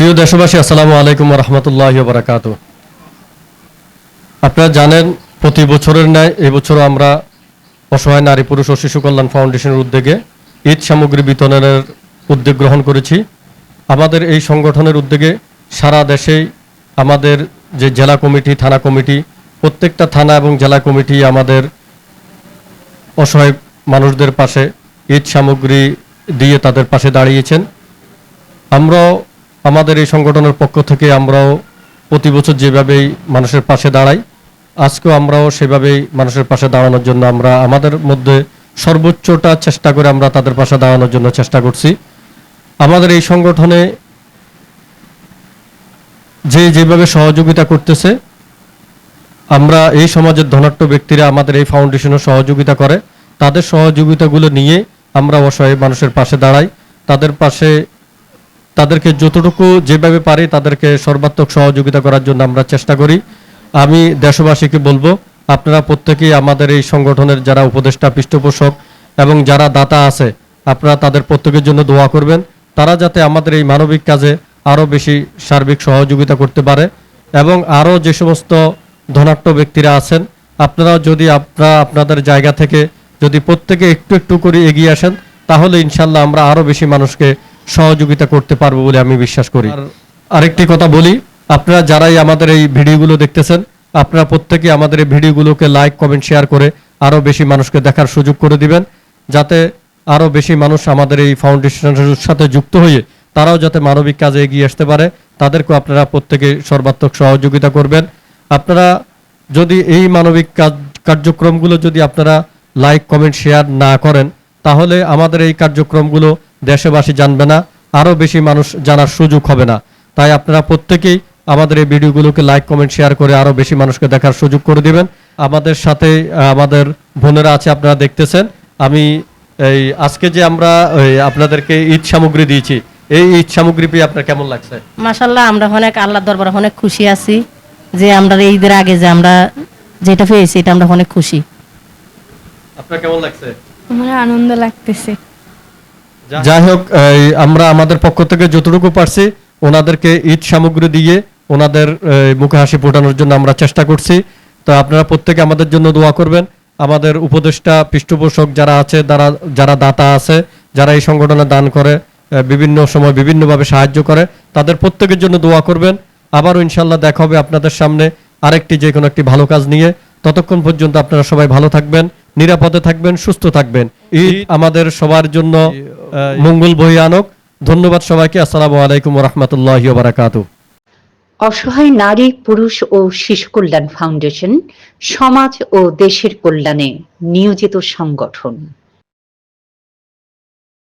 প্রিয় দেশবাসী, আসসালামু আলাইকুম রহমতুল্লাহ বারাকাত আপনারা জানেন, প্রতি বছরের ন্যায় এবছরও আমরা অসহায় নারী পুরুষ ও শিশু কল্যাণ ফাউন্ডেশনের উদ্যোগে ঈদ সামগ্রী বিতরণের উদ্যোগ গ্রহণ করেছি। আমাদের এই সংগঠনের উদ্যোগে সারা দেশেই আমাদের যে জেলা কমিটি, থানা কমিটি, প্রত্যেকটা থানা এবং জেলা কমিটি আমাদের অসহায় মানুষদের পাশে ঈদ সামগ্রী দিয়ে তাদের পাশে দাঁড়িয়েছেন। আমরাও আমাদের এই সংগঠনের পক্ষ থেকে আমরাও প্রতি বছর যেভাবেই মানুষের পাশে দাঁড়াই, আজকেও আমরাও সেভাবেই মানুষের পাশে দাঁড়ানোর জন্য আমরা আমাদের মধ্যে সর্বোচ্চটা চেষ্টা করে আমরা তাদের পাশে দাঁড়ানোর জন্য চেষ্টা করছি। আমাদের এই সংগঠনে যে যেভাবে সহযোগিতা করতেছে, আমরা এই সমাজের ধনাঢ্য ব্যক্তিরা আমাদের এই ফাউন্ডেশনের সহযোগিতা করে। তাদের সহযোগিতাগুলো নিয়ে আমরা অসহায় মানুষের পাশে দাঁড়াই, তাদের পাশে তাদেরকে যতটুকু যেভাবে পারি তাদেরকে সর্বাত্মক সহযোগিতা করার জন্য আমরা চেষ্টা করি। আমি দেশবাসীকে বলব, আপনারা প্রত্যেকেই আমাদের এই সংগঠনের যারা উপদেষ্টা, পৃষ্ঠপোষক এবং যারা দাতা আছে, আপনারা তাদের প্রত্যেকের জন্য দোয়া করবেন। তারা যাতে আমাদের এই মানবিক কাজে আরও বেশি সার্বিক সহযোগিতা করতে পারে এবং আরও যে সমস্ত ধনাঢ্য ব্যক্তিরা আছেন, আপনারাও যদি আপনারা আপনাদের জায়গা থেকে যদি প্রত্যেকে একটু একটু করে এগিয়ে আসেন, তাহলে ইনশাল্লাহ আমরা আরও বেশি মানুষকে সহযোগিতা করতে পারব বলে আমি বিশ্বাস করি। আরেকটি কথা বলি আপনারা যারাই আমাদের এই ভিডিওগুলো দেখতেছেন আপনারা প্রত্যেকে আমাদের এই ভিডিওগুলোকে লাইক কমেন্ট শেয়ার করে আরও বেশি মানুষকে দেখার সুযোগ করে দিবেন যাতে আরও বেশি মানুষ আমাদের এই ফাউন্ডেশনের সাথে যুক্ত হয়ে তারাও যাতে মানবিক কাজে এগিয়ে আসতে পারে। তাদেরকেও আপনারা প্রত্যেকে সর্বাত্মক সহযোগিতা করবেন। আপনারা যদি এই মানবিক কাজ কার্যক্রমগুলো যদি আপনারা লাইক কমেন্ট শেয়ার না করেন তাহলে আমাদের এই কার্যক্রমগুলো দেশবাসী জানবে না আরও বেশি মানুষ জানার সুযোগ হবে না। তাই আপনারা প্রত্যেকেই আমাদের এই ভিডিওগুলোকে লাইক কমেন্ট শেয়ার করে আরও বেশি মানুষকে দেখার সুযোগ করে দিবেন। আমাদের সাথে আমাদের বোনেরা আছে আপনারা দেখতেছেন। আমি এই আজকে যে আমরা আপনাদেরকে ঈদ সামগ্রী দিয়েছি এই ঈদ সামগ্রী পেয়ে আপনার কেমন লাগছে? মাসাল্লাহ আমরা অনেক আল্লাহ দরবারে অনেক খুশি আছি যে আমরা ঈদের আগে যে আমরা যেটা পেয়েছি এটা আমরা অনেক খুশি। আপনার কেমন লাগছে? আমার আনন্দ লাগতেছে। যাই হোক। আমরা আমাদের পক্ষ থেকে যতটুকু পারছি ওনাদেরকে ঈদ সামগ্রী দিয়ে ওনাদের মুখে হাসি ফোটানোর জন্য আমরা চেষ্টা করছি। তো আপনারা প্রত্যেকে আমাদের জন্য দোয়া করবেন। আমাদের উপদেষ্টা পৃষ্ঠপোষক যারা আছে যারা যারা দাতা আছে যারা এই সংগঠনে দান করে বিভিন্ন সময় বিভিন্নভাবে সাহায্য করে তাদের প্রত্যেকের জন্য দোয়া করবেন। আবারও ইনশাল্লাহ দেখা হবে আপনাদের সামনে আরেকটি যে কোনো একটি ভালো কাজ নিয়ে। ততক্ষণ পর্যন্ত আপনারা সবাই ভালো থাকবেন নিরাপদে থাকবেন সুস্থ থাকবেন। ঈদ আমাদের সবার জন্য মঙ্গল বই আনক। ধন্যবাদ সবাইকে। আসসালামু আলাইকুম রহমতুল্লাহ বারাকাতু অসহায় নারী, পুরুষ ও শিশু কল্যাণ ফাউন্ডেশন, সমাজ ও দেশের কল্যাণে নিয়োজিত সংগঠন।